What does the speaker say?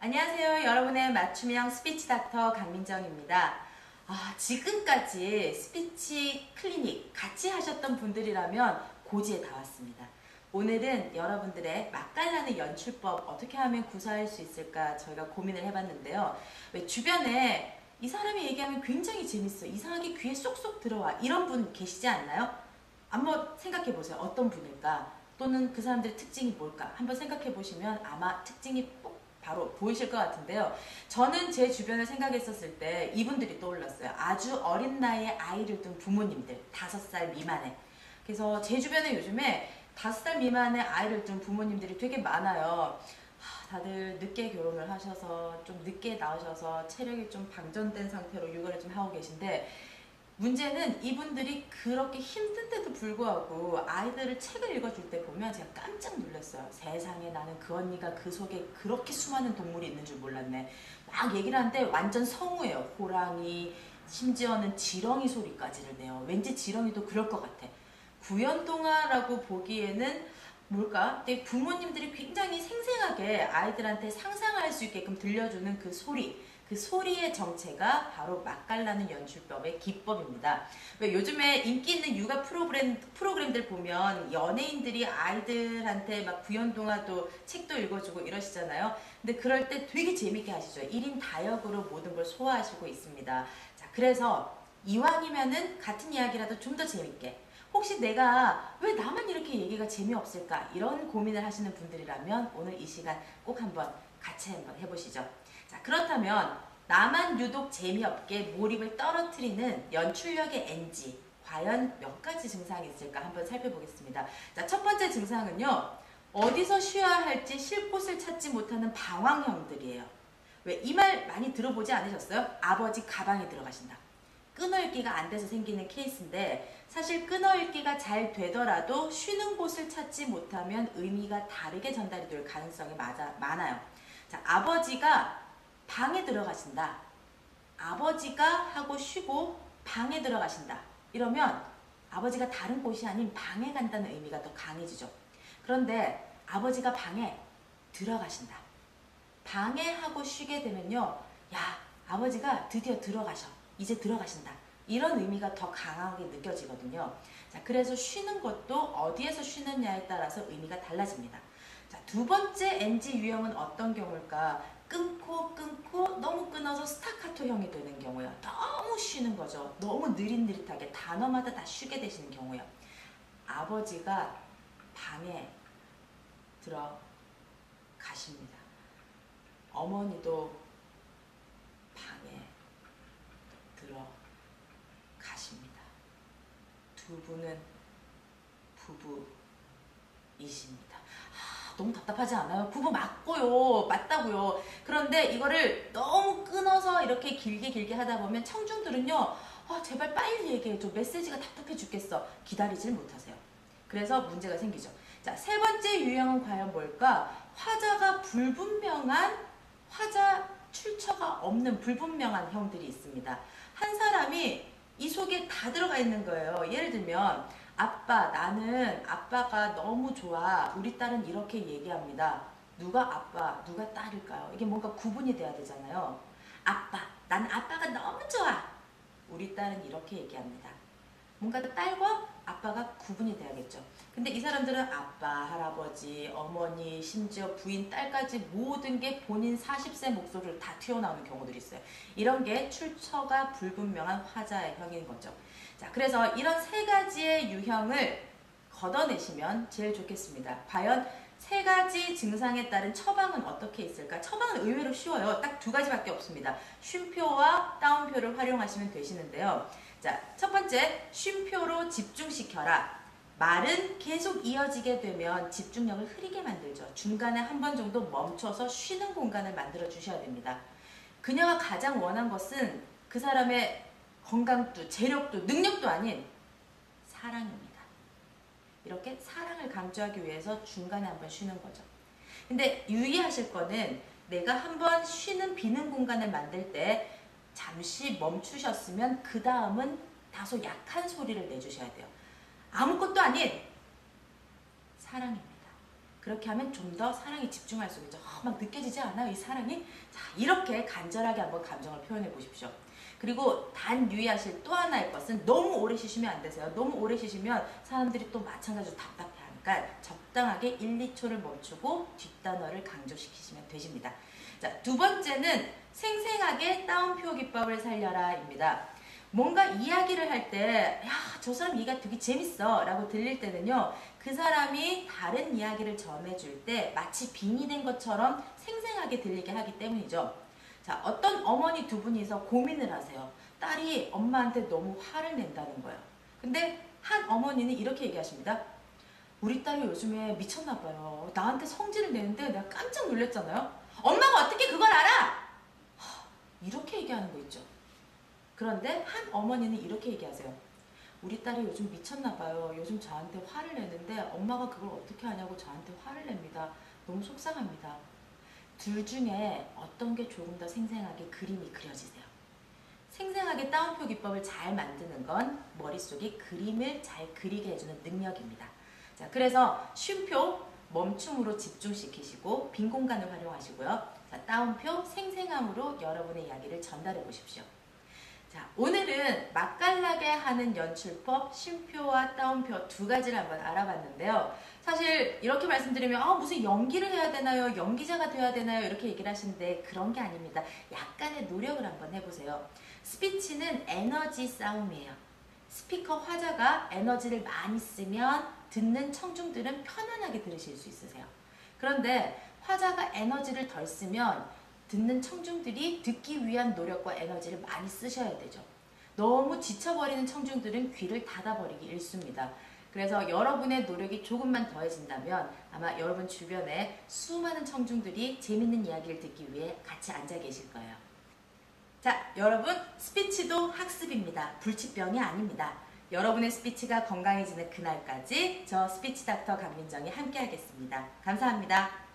안녕하세요. 여러분의 맞춤형 스피치 닥터 강민정입니다. 아, 지금까지 스피치 클리닉 같이 하셨던 분들이라면 고지에 다 왔습니다. 오늘은 여러분들의 맛깔나는 연출법 어떻게 하면 구사할 수 있을까 저희가 고민을 해봤는데요. 왜 주변에 이 사람이 얘기하면 굉장히 재밌어. 이상하게 귀에 쏙쏙 들어와. 이런 분 계시지 않나요? 한번 생각해 보세요. 어떤 분일까? 또는 그 사람들의 특징이 뭘까? 한번 생각해 보시면 아마 특징이 꼭 바로 보이실 것 같은데요. 저는 제 주변을 생각했었을 때 이분들이 떠올랐어요. 아주 어린 나이에 아이를 둔 부모님들, 다섯 살 미만에. 그래서 제 주변에 요즘에 다섯 살 미만의 아이를 둔 부모님들이 되게 많아요. 하, 다들 늦게 결혼을 하셔서 좀 늦게 나오셔서 체력이 좀 방전된 상태로 육아를 좀 하고 계신데 문제는 이분들이 그렇게 힘든데도 불구하고 아이들을 책을 읽어줄 때 보면 제가 깜짝 놀랐어요. 세상에 나는 그 언니가 그 속에 그렇게 수많은 동물이 있는 줄 몰랐네. 막 얘기를 하는데 완전 성우예요. 호랑이, 심지어는 지렁이 소리까지를 내요. 왠지 지렁이도 그럴 것 같아. 구연동화라고 보기에는 뭘까? 부모님들이 굉장히 생생하게 아이들한테 상상할 수 있게끔 들려주는 그 소리, 그 소리의 정체가 바로 맛깔나는 연출법의 기법입니다. 왜 요즘에 인기 있는 육아 프로그램, 프로그램들 보면 연예인들이 아이들한테 막 구연동화도 책도 읽어주고 이러시잖아요. 근데 그럴 때 되게 재밌게 하시죠. 1인 다역으로 모든 걸 소화하시고 있습니다. 자, 그래서 이왕이면은 같은 이야기라도 좀 더 재밌게 혹시 내가 왜 나만 이렇게 얘기가 재미없을까 이런 고민을 하시는 분들이라면 오늘 이 시간 꼭 한번 같이 한번 해보시죠. 자 그렇다면 나만 유독 재미없게 몰입을 떨어뜨리는 연출력의 NG 과연 몇 가지 증상이 있을까 한번 살펴보겠습니다. 자 첫 번째 증상은요 어디서 쉬어야 할지 쉴 곳을 찾지 못하는 방황형들이에요. 왜 이 말 많이 들어보지 않으셨어요? 아버지 가방에 들어가신다. 끊어읽기가 안 돼서 생기는 케이스인데 사실 끊어읽기가 잘 되더라도 쉬는 곳을 찾지 못하면 의미가 다르게 전달이 될 가능성이 많아요. 자, 아버지가 방에 들어가신다. 아버지가 하고 쉬고 방에 들어가신다. 이러면 아버지가 다른 곳이 아닌 방에 간다는 의미가 더 강해지죠. 그런데 아버지가 방에 들어가신다. 방에 하고 쉬게 되면요. 야, 아버지가 드디어 들어가셔. 이제 들어가신다. 이런 의미가 더 강하게 느껴지거든요. 자, 그래서 쉬는 것도 어디에서 쉬느냐에 따라서 의미가 달라집니다. 자, 두 번째 NG 유형은 어떤 경우일까? 끊고 끊고 너무 끊어서 스타카토형이 되는 경우요. 너무 쉬는 거죠. 너무 느릿느릿하게 단어마다 다 쉬게 되시는 경우요. 아버지가 방에 들어가십니다. 어머니도 방에 들어가십니다. 두 분은 부부이십니다. 아, 너무 답답하지 않아요? 부부 맞고요. 맞다고요. 그런데 이거를 너무 끊어서 이렇게 길게 길게 하다 보면 청중들은요. 아, 제발 빨리 얘기해줘. 메시지가 답답해 죽겠어. 기다리질 못하세요. 그래서 문제가 생기죠. 자, 세 번째 유형은 과연 뭘까? 화자가 불분명한 화자 출처가 없는 불분명한 형들이 있습니다. 한 사람이 이 속에 다 들어가 있는 거예요. 예를 들면 아빠 나는 아빠가 너무 좋아. 우리 딸은 이렇게 얘기합니다. 누가 아빠, 누가 딸일까요? 이게 뭔가 구분이 돼야 되잖아요. 아빠, 나는 아빠가 너무 좋아. 우리 딸은 이렇게 얘기합니다. 뭔가 딸과 아빠가 구분이 돼야겠죠. 근데 이 사람들은 아빠, 할아버지, 어머니, 심지어 부인, 딸까지 모든 게 본인 40세 목소리를 다 튀어나오는 경우들이 있어요. 이런 게 출처가 불분명한 화자의 형인 거죠. 자, 그래서 이런 세 가지의 유형을 걷어내시면 제일 좋겠습니다. 과연 세 가지 증상에 따른 처방은 어떻게 있을까? 처방은 의외로 쉬워요. 딱 두 가지밖에 없습니다. 쉼표와 따옴표를 활용하시면 되시는데요. 자, 첫 번째, 쉼표로 집중시켜라. 말은 계속 이어지게 되면 집중력을 흐리게 만들죠. 중간에 한 번 정도 멈춰서 쉬는 공간을 만들어 주셔야 됩니다. 그녀가 가장 원한 것은 그 사람의 건강도, 재력도, 능력도 아닌 사랑입니다. 이렇게 사랑을 강조하기 위해서 중간에 한번 쉬는 거죠. 근데 유의하실 거는 내가 한번 쉬는 비는 공간을 만들 때 잠시 멈추셨으면 그 다음은 다소 약한 소리를 내주셔야 돼요. 아무것도 아닌 사랑입니다. 그렇게 하면 좀 더 사랑에 집중할 수 있죠. 아, 막 느껴지지 않아요? 이 사랑이? 자, 이렇게 간절하게 한번 감정을 표현해 보십시오. 그리고 단 유의하실 또 하나의 것은 너무 오래 쉬시면 안 되세요. 너무 오래 쉬시면 사람들이 또 마찬가지로 답답해 하니까 적당하게 1, 2초를 멈추고 뒷단어를 강조시키시면 되십니다. 자, 두 번째는 생생하게 따옴표 기법을 살려라입니다. 뭔가 이야기를 할 때, 야, 저 사람 얘기가 되게 재밌어. 라고 들릴 때는요, 그 사람이 다른 이야기를 전해줄 때 마치 빙의된 것처럼 생생하게 들리게 하기 때문이죠. 자, 어떤 어머니 두 분이서 고민을 하세요. 딸이 엄마한테 너무 화를 낸다는 거예요. 근데 한 어머니는 이렇게 얘기하십니다. 우리 딸이 요즘에 미쳤나 봐요. 나한테 성질을 내는데 내가 깜짝 놀랐잖아요. 엄마가 어떻게 그걸 알아? 하, 이렇게 얘기하는 거 있죠. 그런데 한 어머니는 이렇게 얘기하세요. 우리 딸이 요즘 미쳤나 봐요. 요즘 저한테 화를 내는데 엄마가 그걸 어떻게 하냐고 저한테 화를 냅니다. 너무 속상합니다. 둘 중에 어떤 게 조금 더 생생하게 그림이 그려지세요. 생생하게 따옴표 기법을 잘 만드는 건 머릿속에 그림을 잘 그리게 해주는 능력입니다. 자, 그래서 쉼표 멈춤으로 집중시키시고 빈 공간을 활용하시고요. 자, 따옴표 생생함으로 여러분의 이야기를 전달해 보십시오. 자, 오늘은 맛깔나게 하는 연출법, 쉼표와 따옴표 두 가지를 한번 알아봤는데요. 사실 이렇게 말씀드리면 아, 무슨 연기를 해야 되나요? 연기자가 돼야 되나요? 이렇게 얘기를 하시는데 그런 게 아닙니다. 약간의 노력을 한번 해보세요. 스피치는 에너지 싸움이에요. 스피커 화자가 에너지를 많이 쓰면 듣는 청중들은 편안하게 들으실 수 있으세요. 그런데 화자가 에너지를 덜 쓰면 듣는 청중들이 듣기 위한 노력과 에너지를 많이 쓰셔야 되죠. 너무 지쳐버리는 청중들은 귀를 닫아버리기 일쑤입니다. 그래서 여러분의 노력이 조금만 더해진다면 아마 여러분 주변에 수많은 청중들이 재밌는 이야기를 듣기 위해 같이 앉아 계실 거예요. 자, 여러분 스피치도 학습입니다. 불치병이 아닙니다. 여러분의 스피치가 건강해지는 그날까지 저 스피치 닥터 강민정이 함께 하겠습니다. 감사합니다.